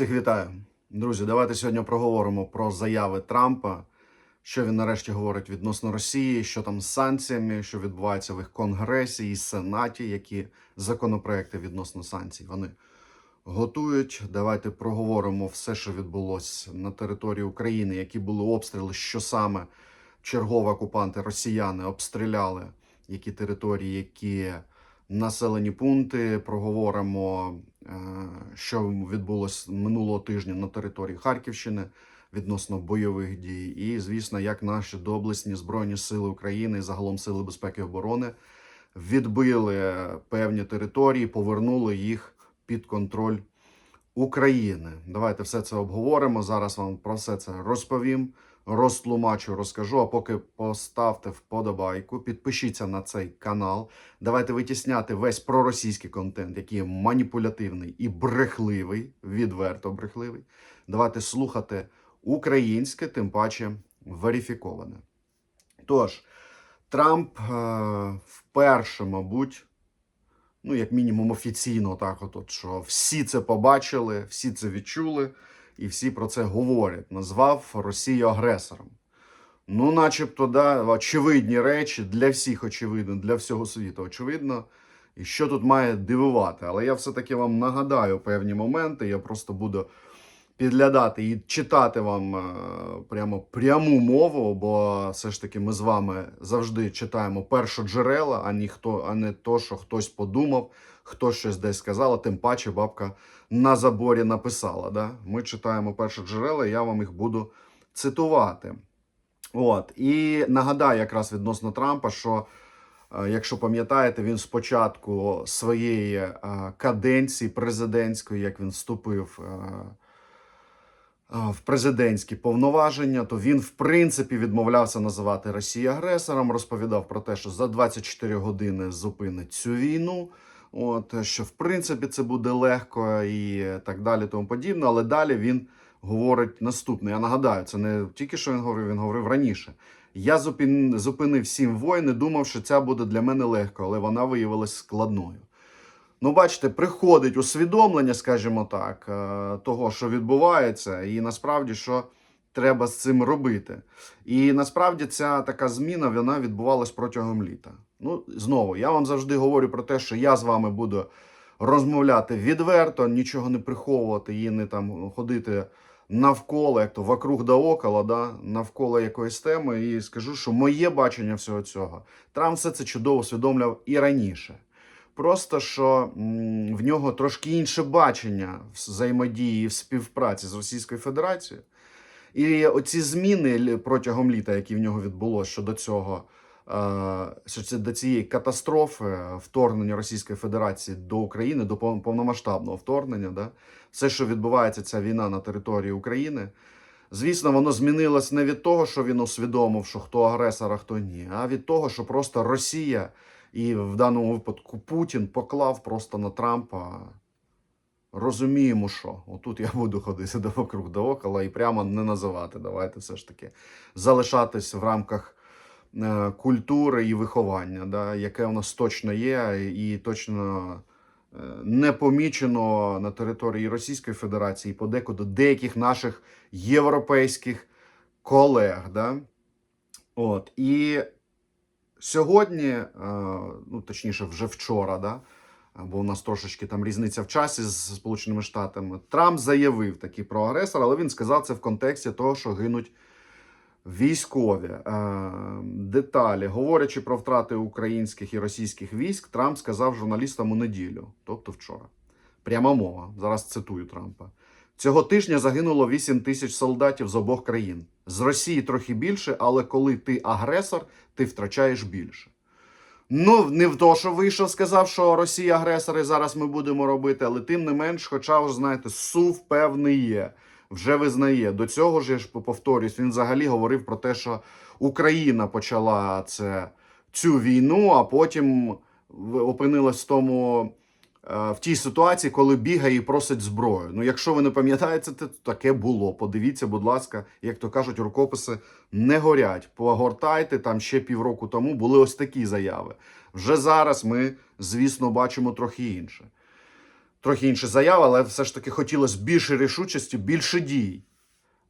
Всіх вітаю. Друзі, давайте сьогодні проговоримо про заяви Трампа, що він нарешті говорить відносно Росії, що там з санкціями, що відбувається в їх Конгресі і Сенаті, які законопроекти відносно санкцій вони готують. Давайте проговоримо все, що відбулося на території України, які були обстріли, що саме чергові окупанти росіяни обстріляли, які території, які населені пункти. Проговоримо, е, що відбулося минулого тижня на території Харківщини відносно бойових дій. І, звісно, як наші доблесні збройні сили України і загалом сили безпеки і оборони відбили певні території, повернули їх під контроль України. Давайте все це обговоримо. Зараз вам про все це розповім, розтлумачу, розкажу. А поки поставте вподобайку, підпишіться на цей канал. Давайте витісняти весь проросійський контент, який маніпулятивний і брехливий, відверто брехливий. Давайте слухати українське, тим паче верифіковане. Тож, Трамп е, вперше, мабуть, ну, як мінімум, офіційно, так, от, що всі це побачили, всі це відчули, і всі про це говорять. Назвав Росію агресором. Ну, начебто, да, очевидні речі для всіх очевидно, для всього світу очевидно. І що тут має дивувати? Але я все-таки вам нагадаю певні моменти. Я просто буду підглядати і читати вам е, прямо пряму мову, бо все ж таки ми з вами завжди читаємо першоджерела, а ніхто, а не то, що хтось подумав, хтось щось десь сказав, а тим паче бабка на заборі написала. Да? Ми читаємо першоджерела, я вам їх буду цитувати. От і нагадаю якраз відносно Трампа, що е, якщо пам'ятаєте, він спочатку своєї е, каденції президентської, як він вступив в президентські повноваження, то він в принципі відмовлявся називати Росію агресором, розповідав про те, що за 24 години зупинить цю війну. От що в принципі це буде легко і так далі, тому подібне. Але далі він говорить наступне. Я нагадаю, це не тільки що він говорив, він говорив раніше. Я зупин, зупинив сім воїн думав, що ця буде для мене легко, але вона виявилась складною. Ну, бачите, приходить усвідомлення, скажімо так, е, того, що відбувається, і насправді що треба з цим робити. І насправді ця така зміна вона відбувалась протягом літа. Ну, знову, я вам завжди говорю про те, що я з вами буду розмовляти відверто, нічого не приховувати і не там ходити навколо, як то вокруг да около, да, навколо якоїсь теми, і скажу, що моє бачення всього цього. Трамп все це чудово усвідомляв і раніше. Просто що в нього трошки інше бачення взаємодії в співпраці з Російською Федерацією. І оці зміни протягом літа, які в нього відбулося щодо цього, е, до цієї катастрофи е, вторгнення Російської Федерації до України, до повномасштабного вторгнення, да, все, що відбувається, ця війна на території України. Звісно, воно змінилось не від того, що він усвідомив, що хто агресор, а хто ні, а від того, що просто Росія і в даному випадку Путін поклав просто на Трампа. Розуміємо, що отут я буду ходити до вокруг до окола і прямо не називати. Давайте все ж таки залишатись в рамках е, культури і виховання, да, яке у нас точно є, і точно е, не помічено на території Російської Федерації, подекуди деяких наших європейських колег. Да? От. І сьогодні, е, ну точніше, вже вчора, да, бо у нас трошечки там різниця в часі з Сполученими Штатами, Трамп заявив такий про агресора, але він сказав це в контексті того, що гинуть військові. Е, Деталі, говорячи про втрати українських і російських військ, Трамп сказав журналістам у неділю, тобто вчора. Пряма мова. Зараз цитую Трампа. Цього тижня загинуло 8 тисяч солдатів з обох країн. З Росії трохи більше, але коли ти агресор, ти втрачаєш більше. Ну, не в то, що вийшов, сказав, що Росія агресор і зараз ми будемо робити, але тим не менш, хоча ж знаєте, сув певний є, вже визнає. До цього ж я ж повторюсь, він взагалі говорив про те, що Україна почала це, цю війну, а потім опинилась в тому. Е, В тій ситуації, коли бігає і просить зброю. Ну, якщо ви не пам'ятаєте, то таке було. Подивіться, будь ласка, як то кажуть, рукописи не горять. Погортайте там ще півроку тому були ось такі заяви. Вже зараз ми, звісно, бачимо трохи інше. трохи інша заява, але все ж таки хотілося більше рішучості, більше дій.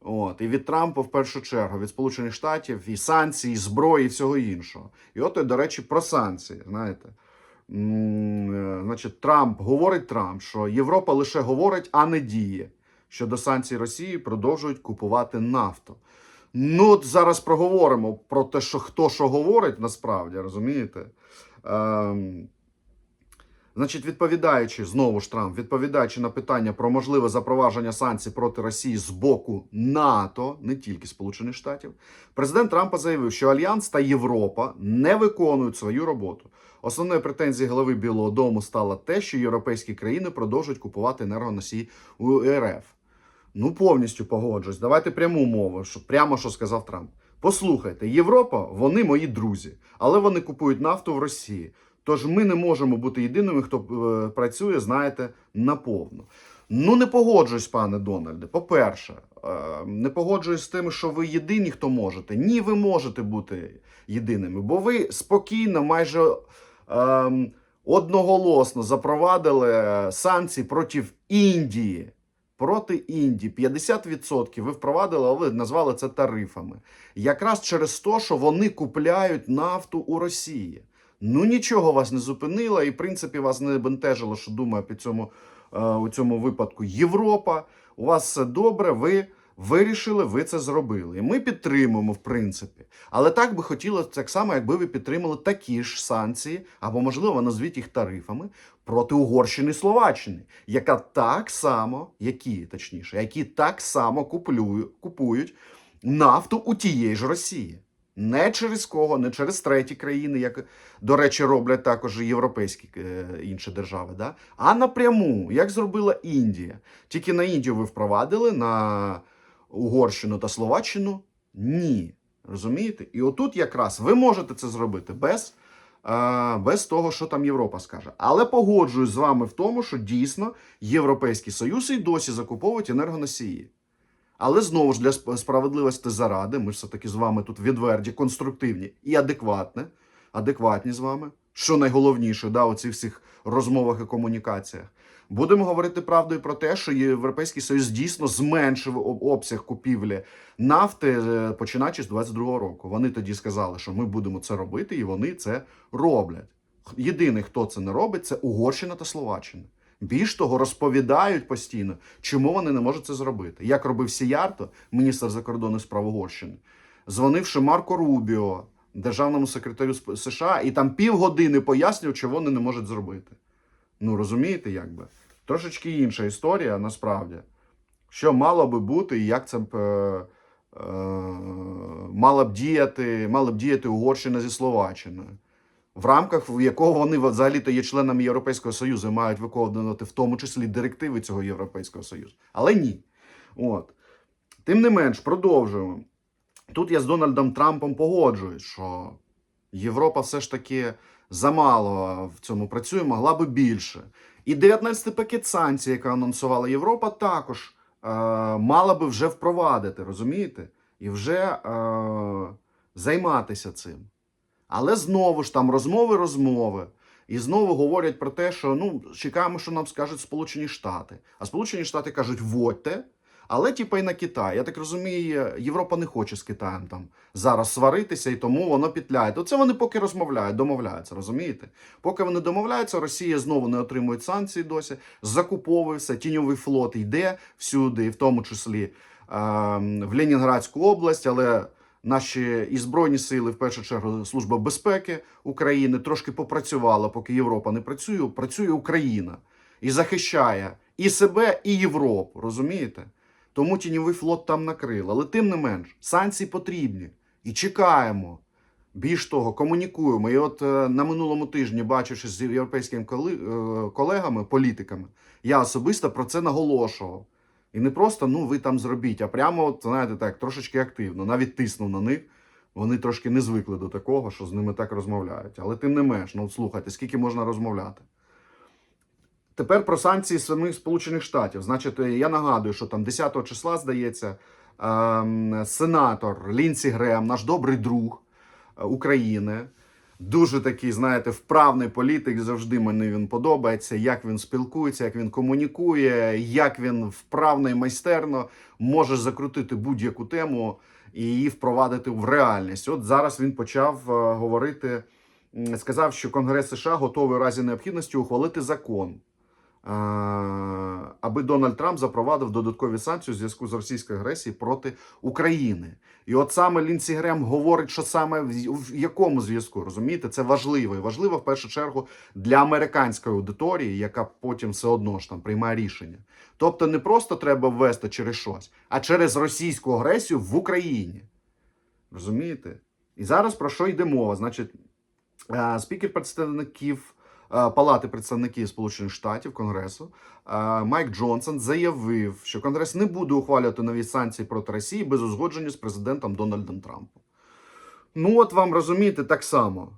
От, і від Трампа в першу чергу, від Сполучених Штатів, і санкцій, і зброї, і всього іншого. І от, до речі, про санкції. Знаєте, значить, Трамп говорить Трамп, що Європа лише говорить, а не діє. Щодо санкцій Росії продовжують купувати нафту. Ну, от зараз проговоримо про те, що хто що говорить насправді, розумієте? Ем, Значить, відповідаючи знову ж Трамп, відповідаючи на питання про можливе запровадження санкцій проти Росії з боку НАТО, не тільки Сполучених Штатів, президент Трампа заявив, що Альянс та Європа не виконують свою роботу. Основною претензією голови Білого Дому стало те, що європейські країни продовжують купувати енергоносії у РФ. Ну, повністю погоджуюсь. Давайте пряму мову, що прямо що сказав Трамп. Послухайте, Європа, вони мої друзі, але вони купують нафту в Росії. Тож ми не можемо бути єдиними, хто е, працює, знаєте, наповну. Ну, не погоджуюсь, пане Дональде. По-перше, е, не погоджуюсь з тим, що ви єдині, хто можете. Ні, ви можете бути єдиними, бо ви спокійно, майже ем, одноголосно запровадили санкції проти Індії. Проти Індії 50% ви впровадили, але назвали це тарифами. Якраз через те, що вони купляють нафту у Росії. Ну нічого вас не зупинило, і в принципі вас не бентежило, що думає під цьому, е, у цьому випадку Європа. У вас все добре, ви вирішили, ви це зробили. І ми підтримуємо, в принципі. Але так би хотілося так само, якби ви підтримали такі ж санкції, або, можливо, назвіть їх тарифами проти Угорщини і Словаччини, яка так само, які точніше, які так само куплюють, купують нафту у тієї ж Росії. Не через кого, не через треті країни, як, до речі, роблять також європейські е, інші держави, да? а напряму, як зробила Індія. Тільки на Індію ви впровадили, на Угорщину та Словаччину ні. Розумієте? І отут якраз ви можете це зробити без, е, без того, що там Європа скаже. Але погоджуюсь з вами в тому, що дійсно Європейський Союз і досі закуповують енергоносії. Але знову ж для справедливості заради, ми ж все-таки з вами тут відверті, конструктивні і адекватні, адекватні з вами, що найголовніше да, у цих всіх розмовах і комунікаціях. Будемо говорити правдою про те, що Європейський Союз дійсно зменшив обсяг купівлі нафти е, починаючи з 22-го року. Вони тоді сказали, що ми будемо це робити, і вони це роблять. Єдиний, хто це не робить, це Угорщина та Словаччина. Більш того, розповідають постійно, чому вони не можуть це зробити. Як робив Сіярто, міністр закордонних справ Угорщини, дзвонивши Марко Рубіо, державному секретарю США, і там півгодини пояснював, чого вони не можуть зробити. Ну розумієте, як би? Трошечки інша історія насправді. Що мало би бути, і як це б е, е, мала б діяти, мали б діяти Угорщина зі Словаччиною в рамках в якого вони взагалі-то є членами Європейського Союзу і мають виконувати в тому числі директиви цього Європейського Союзу. Але ні. От. Тим не менш, продовжуємо. Тут я з Дональдом Трампом погоджуюсь, що Європа все ж таки замало в цьому працює, могла би більше. І 19-й пакет санкцій, яка анонсувала Європа, також е, мала би вже впровадити, розумієте? І вже е, займатися цим. Але знову ж там розмови, розмови. І знову говорять про те, що ну чекаємо, що нам скажуть Сполучені Штати. А Сполучені Штати кажуть, вводьте, але типа і на Китай. Я так розумію, Європа не хоче з Китаєм там зараз сваритися, і тому воно пітляє. То це вони поки розмовляють, домовляються, розумієте? Поки вони домовляються, Росія знову не отримує санкції досі, закуповує все, тіньовий флот йде всюди, в тому числі е, в Ленінградську область, але. Наші і збройні сили, в першу чергу, служба безпеки України трошки попрацювала, поки Європа не працює. Працює Україна і захищає і себе, і Європу. Розумієте? Тому тіньовий флот там накрили. Але тим не менш, санкції потрібні і чекаємо. Більш того, комунікуємо. І от е, на минулому тижні, бачивши з європейськими е, колегами, політиками, я особисто про це наголошував. І не просто ну ви там зробіть, а прямо, от, знаєте, так, трошечки активно, навіть тиснув на них. Вони трошки не звикли до такого, що з ними так розмовляють. Але тим не менш, ну слухайте, скільки можна розмовляти. Тепер про санкції самих Сполучених Штатів. Значить, я нагадую, що там 10 числа, здається, ем, сенатор Лінсі Грем, наш добрий друг е, України, Дуже такий, знаєте, вправний політик. Завжди мені він подобається, як він спілкується, як він комунікує, як він вправно і майстерно може закрутити будь-яку тему і її впровадити в реальність. От зараз він почав е, говорити, сказав, що Конгрес США готовий у разі необхідності ухвалити закон. Аби Дональд Трамп запровадив додаткові санкції у зв'язку з російською агресією проти України. І от саме Лінсі Грем говорить, що саме в, якому зв'язку, розумієте, це важливо. І важливо в першу чергу для американської аудиторії, яка потім все одно ж там приймає рішення. Тобто не просто треба ввести через щось, а через російську агресію в Україні. Розумієте? І зараз про що йде мова? Значить, е, спікер представників Палати представників Сполучених Штатів Конгресу е, Майк Джонсон заявив, що Конгрес не буде ухвалювати нові санкції проти Росії без узгодження з президентом Дональдом Трампом. Ну, от вам розумієте, так само.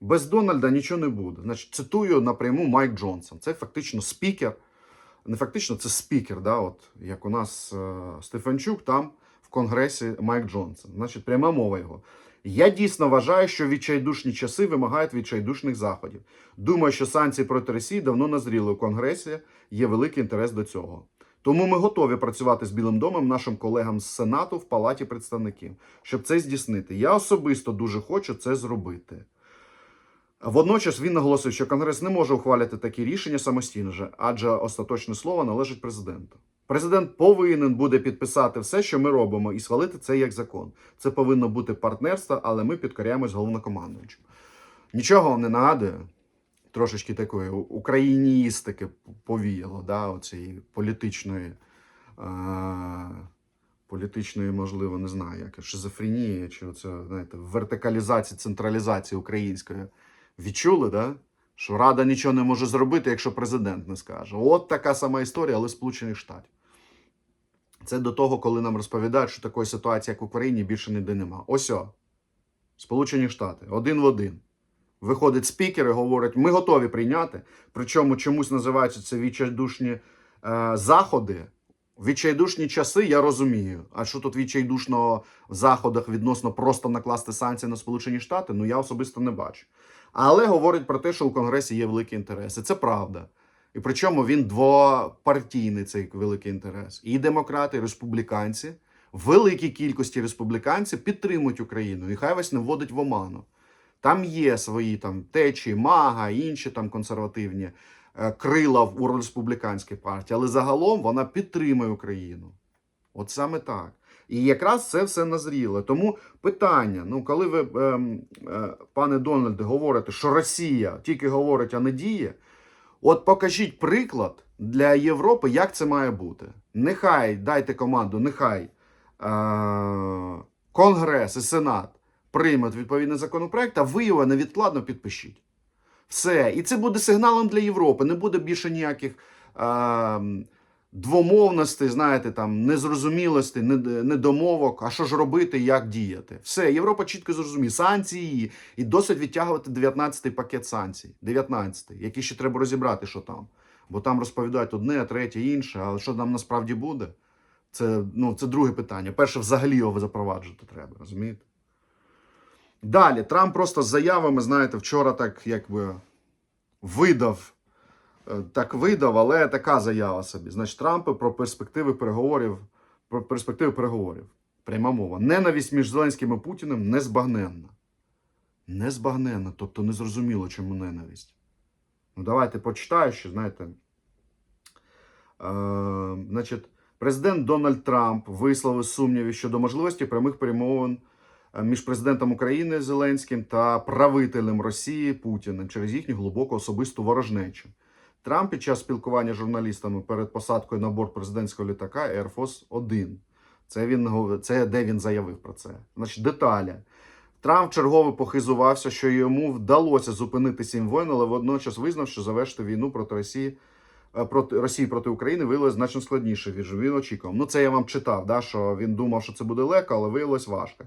Без Дональда нічого не буде. Значить, цитую напряму Майк Джонсон. Це фактично спікер. Не фактично, це спікер, да, от, як у нас е, Стефанчук, там в Конгресі Майк Джонсон. Значить, пряма мова його. Я дійсно вважаю, що відчайдушні часи вимагають відчайдушних заходів. Думаю, що санкції проти Росії давно назріли у Конгресі. Є великий інтерес до цього. Тому ми готові працювати з Білим домом, нашим колегам з Сенату в Палаті представників, щоб це здійснити. Я особисто дуже хочу це зробити. Водночас він наголосив, що Конгрес не може ухвалювати такі рішення самостійно, адже остаточне слово належить президенту. Президент повинен буде підписати все, що ми робимо, і схвалити це як закон. Це повинно бути партнерство, але ми підкоряємось головнокомандуючим. Нічого не нагадує. Трошечки такої україністики повіяло, да, оцієї політичної, е- політичної, можливо, не знаю, як шизофренії, чи оце, знаєте, вертикалізації, централізації української. Відчули, да? що Рада нічого не може зробити, якщо президент не скаже. От така сама історія, але Сполучених Штатів. Це до того, коли нам розповідають, що такої ситуації, як в Україні, більше ніде нема. Ось о. Сполучені Штати, один в один. Виходить спікер і говорить, ми готові прийняти. Причому чомусь називаються це відчайдушні е, заходи. Відчайдушні часи, я розумію. А що тут відчайдушного в заходах відносно просто накласти санкції на Сполучені Штати? Ну я особисто не бачу. Але говорить про те, що у Конгресі є великі інтереси. Це правда. І причому він двопартійний цей великий інтерес. І демократи, і республіканці, великій кількості республіканців підтримують Україну. І хай вас не вводить в оману. Там є свої там течії, мага, інші там консервативні е, крила у республіканській партії, але загалом вона підтримує Україну. От саме так. І якраз це все назріло. Тому питання: ну, коли ви, ем, е, пане Дональде, говорите, що Росія тільки говорить, а не діє, от покажіть приклад для Європи, як це має бути. Нехай дайте команду, нехай е, Конгрес і Сенат приймуть відповідний законопроект, а ви його невідкладно підпишіть. Все. І це буде сигналом для Європи. Не буде більше ніяких е, двомовностей, знаєте, там незрозумілостей, нед- недомовок. А що ж робити, як діяти? Все, Європа чітко зрозуміє. Санкції і досить відтягувати 19-й пакет санкцій. 19-й, який ще треба розібрати, що там. Бо там розповідають одне, третє, інше. Але що там насправді буде? Це, ну, це друге питання. Перше, взагалі його запроваджувати треба, розумієте? Далі, Трамп просто з заявами, знаєте, вчора так якби видав, так видав, але така заява собі. Значить, Трампи про перспективи переговорів, про перспективи переговорів. Пряма мова. Ненависть між Зеленським і Путіним незбагненна. Незбагненна, тобто незрозуміло, чому ненависть. Ну, давайте почитаю, що, знаєте. Е, значить, президент Дональд Трамп висловив сумніви щодо можливості прямих перемовин е, між президентом України Зеленським та правителем Росії Путіним через їхню глибоку особисту ворожнечу. Трамп під час спілкування з журналістами перед посадкою на борт президентського літака Air Force 1. Це він це де він заявив про це. Значить, деталі. Трамп чергово похизувався, що йому вдалося зупинити сім воїн, але водночас визнав, що завершити війну проти Росії е, проти Росії проти України виявилось значно складніше, ніж він очікував. Ну це я вам читав, да, що він думав, що це буде легко, але виявилось важко.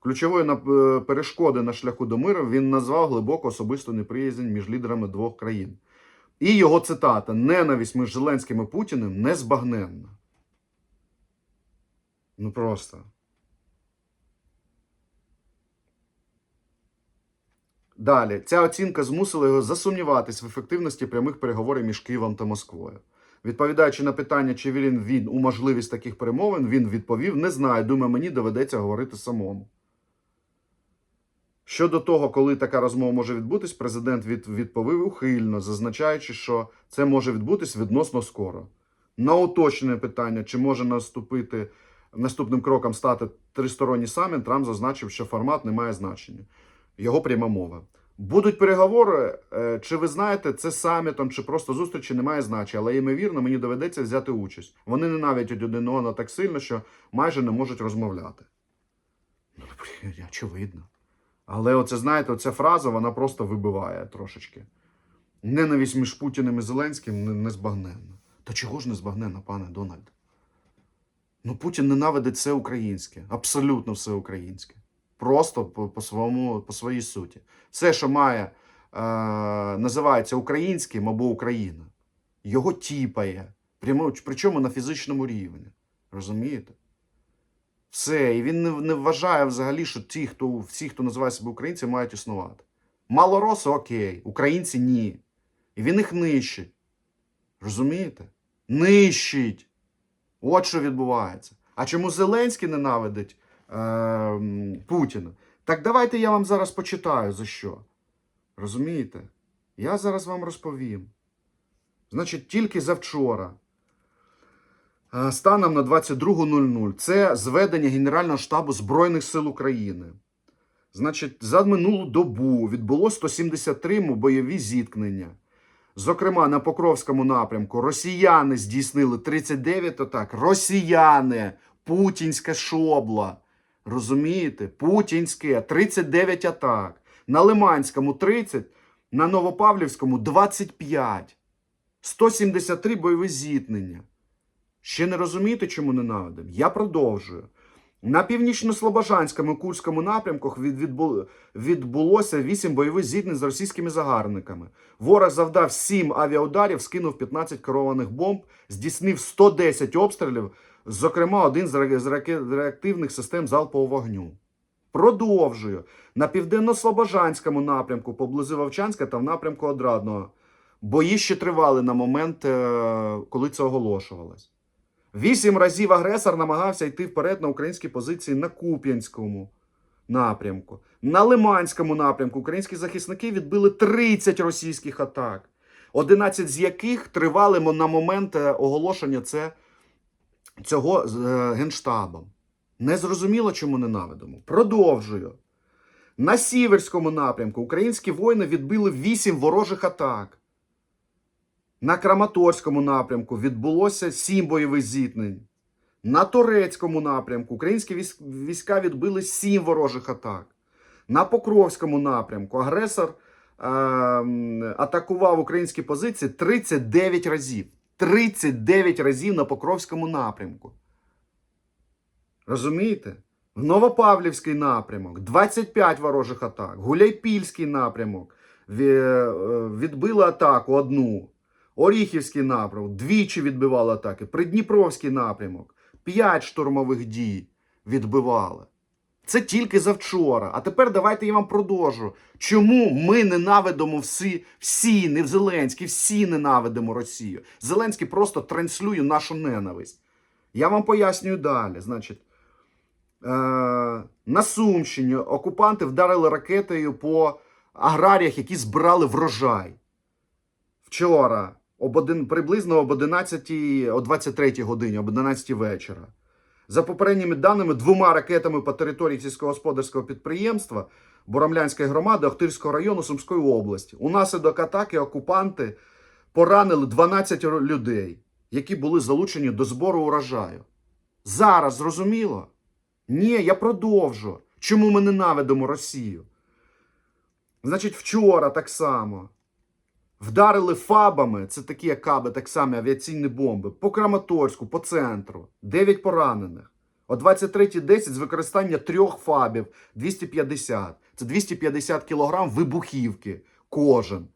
Ключовою е, перешкоди на шляху до миру він назвав глибоку особисту неприязнь між лідерами двох країн. І його цитата: ненависть між Зеленським і Путіним незбагненна. Ну просто. Далі, ця оцінка змусила його засумніватись в ефективності прямих переговорів між Києвом та Москвою. Відповідаючи на питання, чи вірен він у можливість таких перемовин, він відповів: не знаю, думаю, мені доведеться говорити самому. Щодо того, коли така розмова може відбутись, президент від, відповів ухильно, зазначаючи, що це може відбутись відносно скоро. На уточнене питання, чи може наступити наступним кроком стати тристоронній саміт, Трамп зазначив, що формат не має значення. Його пряма мова. Будуть переговори, е, чи ви знаєте, це самітом, чи просто зустрічі не має значення, але ймовірно, мені доведеться взяти участь. Вони ненавидять один одного так сильно, що майже не можуть розмовляти. Ну, блін, очевидно. Але оце, знаєте, оця фраза вона просто вибиває трошечки. Ненависть між Путіним і Зеленським не- незбагненна. Та чого ж незбагненна, пане Дональд? Ну, Путін ненавидить все українське, абсолютно все українське. Просто по, своєму, по своїй суті. Все, що має, е, називається українським або Україна, його тіпає. Причому на фізичному рівні. Розумієте? Все, і він не, не вважає взагалі, що ті, хто всі, хто називає себе українцями, мають існувати. Малороси окей, українці ні. І він їх нищить. Розумієте? Нищить. От що відбувається. А чому Зеленський ненавидить е, Путіна? Так давайте я вам зараз почитаю за що. Розумієте? Я зараз вам розповім. Значить, тільки завчора. Е, Станом на 22.00 це зведення Генерального штабу Збройних сил України. Значить, за минулу добу відбуло 173 бойові зіткнення. Зокрема, на Покровському напрямку росіяни здійснили 39 атак. Росіяни, путінська шобла. Розумієте? Путінське 39 атак. На Лиманському 30, на Новопавлівському 25. 173 бойові зіткнення. Ще не розумієте, чому ненавидим? Я продовжую. На північно-слобожанському Курському напрямках відбулося 8 бойових зіткнень з російськими загарбниками. Ворог завдав 7 авіаударів, скинув 15 керованих бомб, здійснив 110 обстрілів, зокрема, один з реактивних систем залпового вогню. Продовжую. На південно-слобожанському напрямку поблизу Вовчанська та в напрямку Одрадного. Бої ще тривали на момент, е, коли це оголошувалось. Вісім разів агресор намагався йти вперед на українські позиції на Куп'янському напрямку. На Лиманському напрямку українські захисники відбили 30 російських атак, 11 з яких тривали на момент е, оголошення це, цього з е, генштабом. Незрозуміло, чому ненавидимо. Продовжую. На Сіверському напрямку українські воїни відбили 8 ворожих атак. На Краматорському напрямку відбулося 7 бойових зіткнень. На Турецькому напрямку українські війська відбили 7 ворожих атак. На Покровському напрямку агресор е, атакував українські позиції 39 разів. 39 разів на Покровському напрямку. Розумієте? В Новопавлівський напрямок 25 ворожих атак. Гуляйпільський напрямок е, відбили атаку одну. Оріхівський напрямок двічі відбивали атаки. Придніпровський напрямок 5 штурмових дій відбивали. Це тільки завчора. А тепер давайте я вам продовжу. Чому ми ненавидимо всі, всі, не в Зеленський, всі ненавидимо Росію. Зеленський просто транслює нашу ненависть. Я вам пояснюю далі. Значить, е, на Сумщині окупанти вдарили ракетою по аграріях, які збирали врожай. Вчора, об один, приблизно об 11, о 23 годині, об 11 вечора. За попередніми даними, двома ракетами по території сільськогосподарського підприємства Боромлянської громади Охтирського району Сумської області. Унаслідок атаки окупанти поранили 12 людей, які були залучені до збору урожаю. Зараз зрозуміло? Ні, я продовжу. Чому ми ненавидимо Росію? Значить, вчора так само. Вдарили фабами, це такі як каби, так само авіаційні бомби, по Краматорську, по центру. 9 поранених. О 23.10 з використання трьох фабів 250. Це 250 кілограм вибухівки кожен.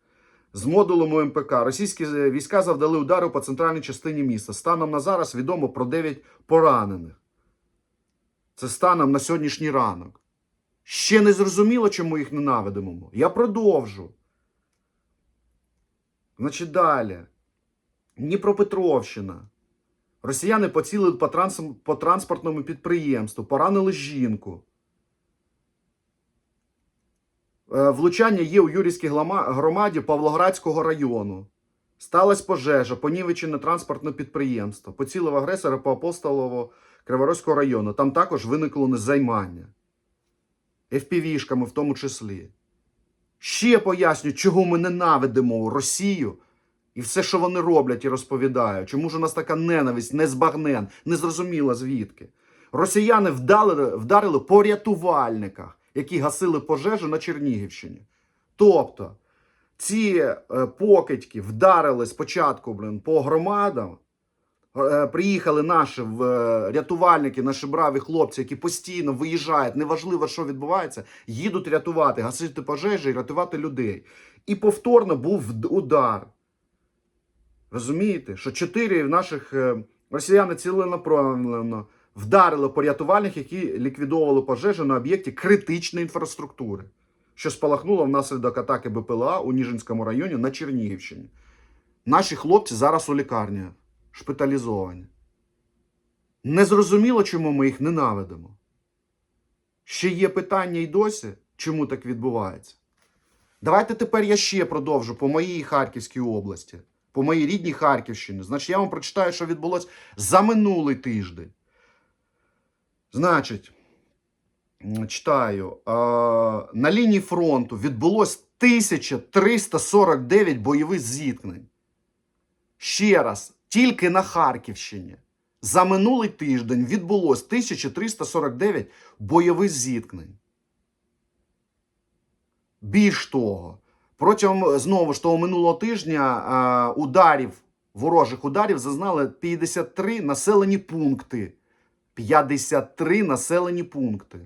З модулем УМПК російські е, війська завдали удару по центральній частині міста. Станом на зараз відомо про 9 поранених. Це станом на сьогоднішній ранок. Ще не зрозуміло, чому їх ненавидимо. Я продовжу. Значить, далі. Дніпропетровщина. Росіяни поцілили по, транс... по транспортному підприємству, поранили жінку. Е, Влучання є у Юрійській громаді Павлоградського району. Сталася пожежа, понівечене транспортне підприємство. Поцілив агресора по апостолово Криворозького району. Там також виникло незаймання. FPV-шками в тому числі. Ще поясню, чого ми ненавидимо Росію і все, що вони роблять і розповідають. Чому ж у нас така ненависть, незбагнен, незрозуміла звідки. Росіяни вдали, вдарили по рятувальниках, які гасили пожежу на Чернігівщині. Тобто, ці е, покидьки вдарили спочатку блин, по громадам. Е, Приїхали наші е, рятувальники, наші браві хлопці, які постійно виїжджають, неважливо, що відбувається, їдуть рятувати, гасити пожежі і рятувати людей. І повторно був удар. Розумієте, що чотири наших е, росіяни ціленаправленно вдарили по рятувальних, які ліквідовували пожежу на об'єкті критичної інфраструктури, що спалахнуло внаслідок атаки БПЛА у Ніжинському районі на Чернігівщині. Наші хлопці зараз у лікарні шпиталізовані. Незрозуміло, чому ми їх ненавидимо. Ще є питання й досі, чому так відбувається. Давайте тепер я ще продовжу по моїй Харківській області, по моїй рідній Харківщині. Значить, я вам прочитаю, що відбулося за минулий тиждень. Значить, читаю, на лінії фронту відбулось 1349 бойових зіткнень. Ще раз, тільки на Харківщині за минулий тиждень відбулось 1349 бойових зіткнень. Більш того, протягом знову ж того минулого тижня ударів, ворожих ударів зазнали 53 населені пункти. 53 населені пункти.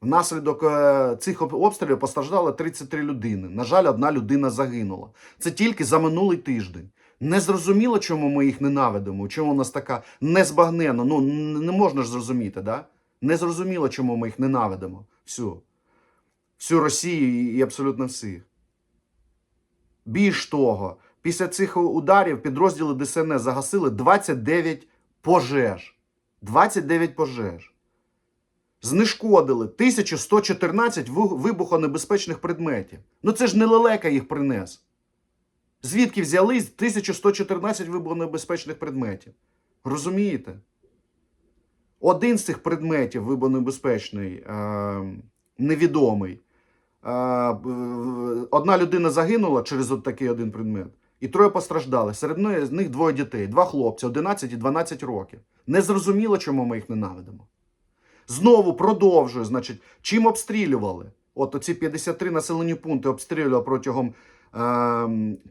Внаслідок е, цих обстрілів постраждало 33 людини. На жаль, одна людина загинула. Це тільки за минулий тиждень. Не зрозуміло, чому ми їх ненавидимо, чому у нас така незбагнена. Ну, не можна ж зрозуміти, да? Не чому ми їх ненавидимо. Всю. Всю Росію і абсолютно всіх. Більш того, після цих ударів підрозділи ДСНС загасили 29 пожеж. 29 пожеж. Знешкодили 1114 вибухонебезпечних предметів. Ну це ж не лелека їх принес. Звідки взялись 1114 вибухонебезпечних предметів? Розумієте? Один з цих предметів вибухонебезпечний, е, невідомий. Е, одна людина загинула через от такий один предмет, і троє постраждали. Серед них- двоє дітей, два хлопці, 11 і 12 років. Незрозуміло, чому ми їх ненавидимо. Знову продовжую, значить, чим обстрілювали? От оці 53 населені пункти обстрілювали протягом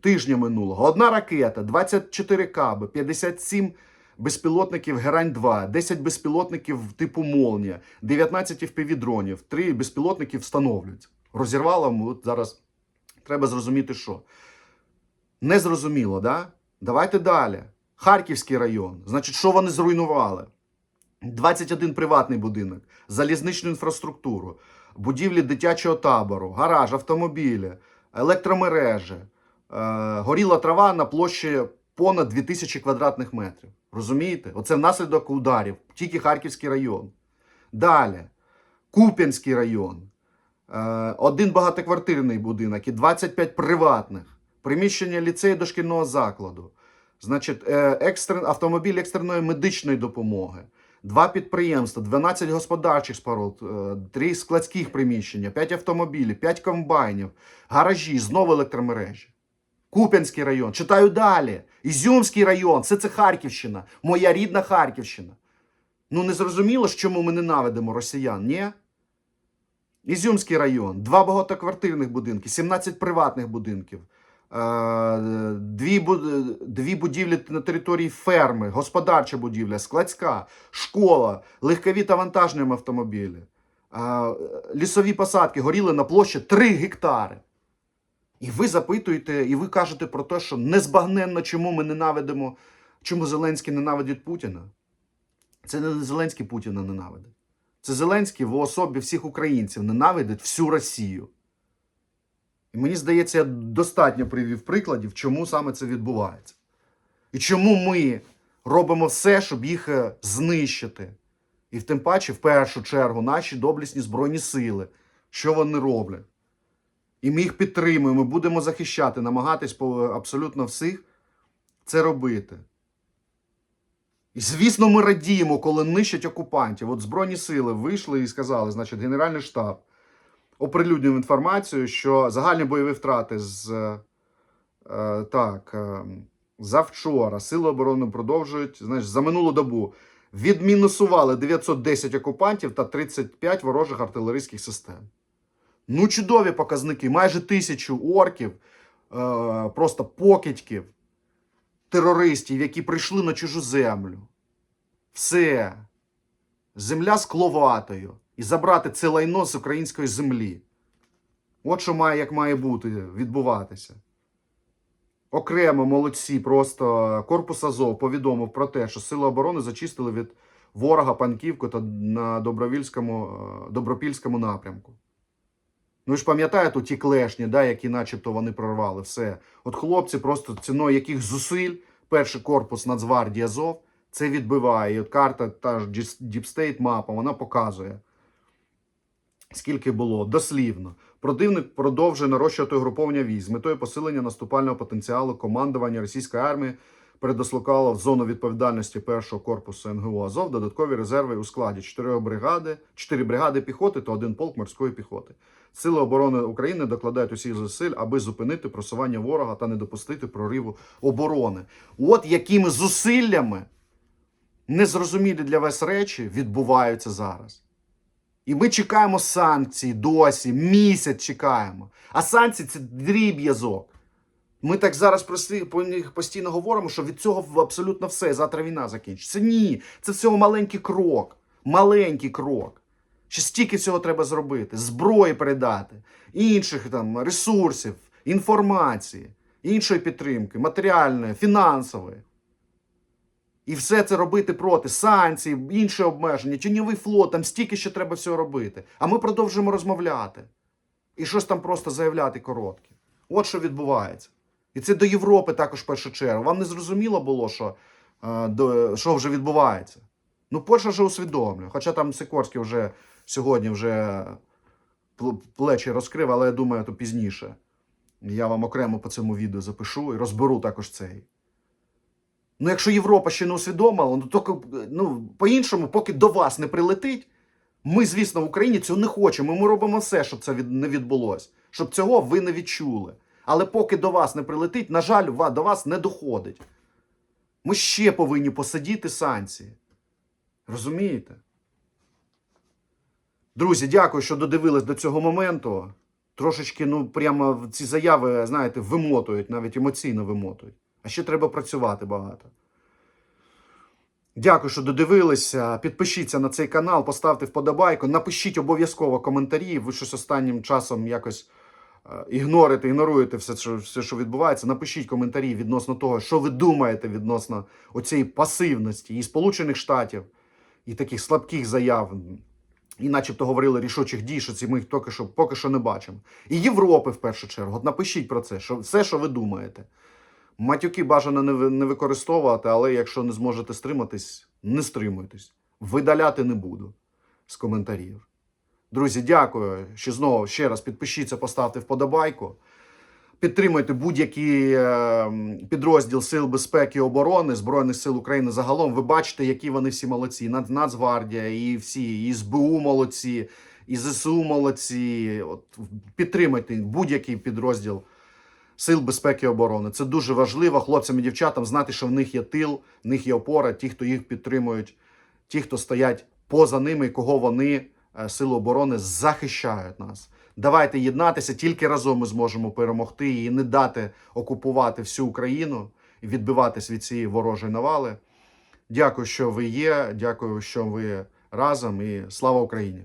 тижня минулого. Одна ракета, 24 каби, 57 безпілотників Герань-2, 10 безпілотників типу Молнія, 19 FPV-дронів, 3 безпілотники встановлюються. Розірвало, от зараз треба зрозуміти, що. Незрозуміло, да? Давайте далі. Харківський район. Значить, що вони зруйнували? 21 приватний будинок, залізничну інфраструктуру, будівлі дитячого табору, гараж, автомобілі, електромережі, е, горіла трава на площі понад 2000 квадратних метрів. Розумієте? Оце внаслідок ударів, тільки Харківський район. Далі, Куп'янський район, е, один багатоквартирний будинок і 25 приватних, приміщення ліцею дошкільного закладу. Значить, е, екстрен, автомобіль екстреної медичної допомоги, два підприємства, 12 господарчих споруд, е, три складських приміщення, 5 автомобілів, 5 комбайнів, гаражі, знову електромережі. Куп'янський район. Читаю далі. Ізюмський район. Все це Харківщина. Моя рідна Харківщина. Ну не зрозуміло чому ми ненавидимо росіян, ні? Ізюмський район, два багатоквартирних будинки, 17 приватних будинків, дві, дві будівлі на території ферми, господарча будівля, складська, школа, легкові та вантажні автомобілі, е, лісові посадки горіли на площі 3 гектари. І ви запитуєте, і ви кажете про те, що незбагненно, чому ми ненавидимо, чому Зеленський ненавидить Путіна. Це не Зеленський Путіна ненавидить. Це Зеленський в особі всіх українців ненавидить всю Росію. І мені здається, я достатньо привів прикладів, чому саме це відбувається. І чому ми робимо все, щоб їх е, знищити. І тим паче, в першу чергу, наші доблесні Збройні сили, що вони роблять. І ми їх підтримуємо, ми будемо захищати, намагатись по абсолютно всіх це робити. І, звісно, ми радіємо, коли нищать окупантів. От Збройні сили вийшли і сказали, значить, Генеральний штаб оприлюднив інформацію, що загальні бойові втрати з е, так, е, завчора Сили оборони продовжують, значить, за минулу добу відмінусували 910 окупантів та 35 ворожих артилерійських систем. Ну, чудові показники. Майже тисячу орків, е, просто покидьків, терористів, які прийшли на чужу землю. Все. Земля скловатою. І забрати це лайно з української землі. От що має, як має бути, відбуватися. Окремо молодці, просто корпус Азов повідомив про те, що Сили оборони зачистили від ворога Панківку та на Добровільському, е, Добропільському напрямку. Ну ви ж пам'ятаєте ті клешні, да, які начебто вони прорвали все. От хлопці просто ціною яких зусиль, перший корпус Нацгвардії Азов, це відбиває. І от карта, та ж State мапа, вона показує, скільки було дослівно. Противник продовжує нарощувати угруповання військ з метою посилення наступального потенціалу командування російської армії передослокало в зону відповідальності першого корпусу НГУ Азов додаткові резерви у складі 4 бригади, 4 бригади піхоти та один полк морської піхоти. Сили оборони України докладають усіх зусиль, аби зупинити просування ворога та не допустити прориву оборони. От якими зусиллями незрозумілі для вас речі відбуваються зараз. І ми чекаємо санкцій досі, місяць чекаємо. А санкції це дріб'язок. Ми так зараз постійно говоримо, що від цього абсолютно все. Завтра війна закінчиться. Ні, це всього маленький крок. Маленький крок. Ще стільки всього треба зробити: зброї передати, інших там ресурсів, інформації, іншої підтримки, матеріальної, фінансової. І все це робити проти санкцій, інші обмеження, тіньовий флот, там стільки ще треба всього робити. А ми продовжуємо розмовляти. І щось там просто заявляти коротке. От що відбувається. І це до Європи також в першу чергу. Вам не зрозуміло було, що, е, що вже відбувається. Ну, Польща вже усвідомлює. Хоча там Сикорський вже сьогодні вже плечі розкрив, але я думаю, то пізніше. Я вам окремо по цьому відео запишу і розберу також цей. Ну, якщо Європа ще не усвідомила, ну то ну, по-іншому, поки до вас не прилетить, ми, звісно, в Україні цього не хочемо. Ми робимо все, щоб це від, не відбулося, щоб цього ви не відчули. Але поки до вас не прилетить, на жаль, до вас не доходить. Ми ще повинні посадіти санкції. Розумієте? Друзі, дякую, що додивились до цього моменту. Трошечки, ну, прямо ці заяви, знаєте, вимотують, навіть емоційно вимотують. А ще треба працювати багато. Дякую, що додивилися. Підпишіться на цей канал, поставте вподобайку, напишіть обов'язково коментарі. Ви щось останнім часом якось е, ігнорите, ігноруєте все, що, все, що відбувається. Напишіть коментарі відносно того, що ви думаєте відносно оцієї пасивності і Сполучених Штатів, і таких слабких заяв. І начебто говорили рішучих дій, що ці ми їх поки що, поки що не бачимо. І Європи в першу чергу. От напишіть про це, що все, що ви думаєте. Матюки бажано не, використовувати, але якщо не зможете стриматись, не стримуйтесь. Видаляти не буду з коментарів. Друзі, дякую. Ще знову ще раз підпишіться, поставте вподобайку. Підтримуйте будь-який е, підрозділ Сил безпеки і оборони Збройних сил України загалом. Ви бачите, які вони всі молодці. Нацгвардія, і всі, і СБУ молодці, і ЗСУ молодці. От, підтримуйте будь-який підрозділ Сил безпеки і оборони. Це дуже важливо хлопцям і дівчатам знати, що в них є тил, в них є опора, ті, хто їх підтримують, ті, хто стоять поза ними, кого вони, е, сили оборони, захищають нас. Давайте єднатися, тільки разом ми зможемо перемогти і не дати окупувати всю Україну і відбиватись від цієї ворожої навали. Дякую, що ви є. Дякую, що ви разом. І слава Україні!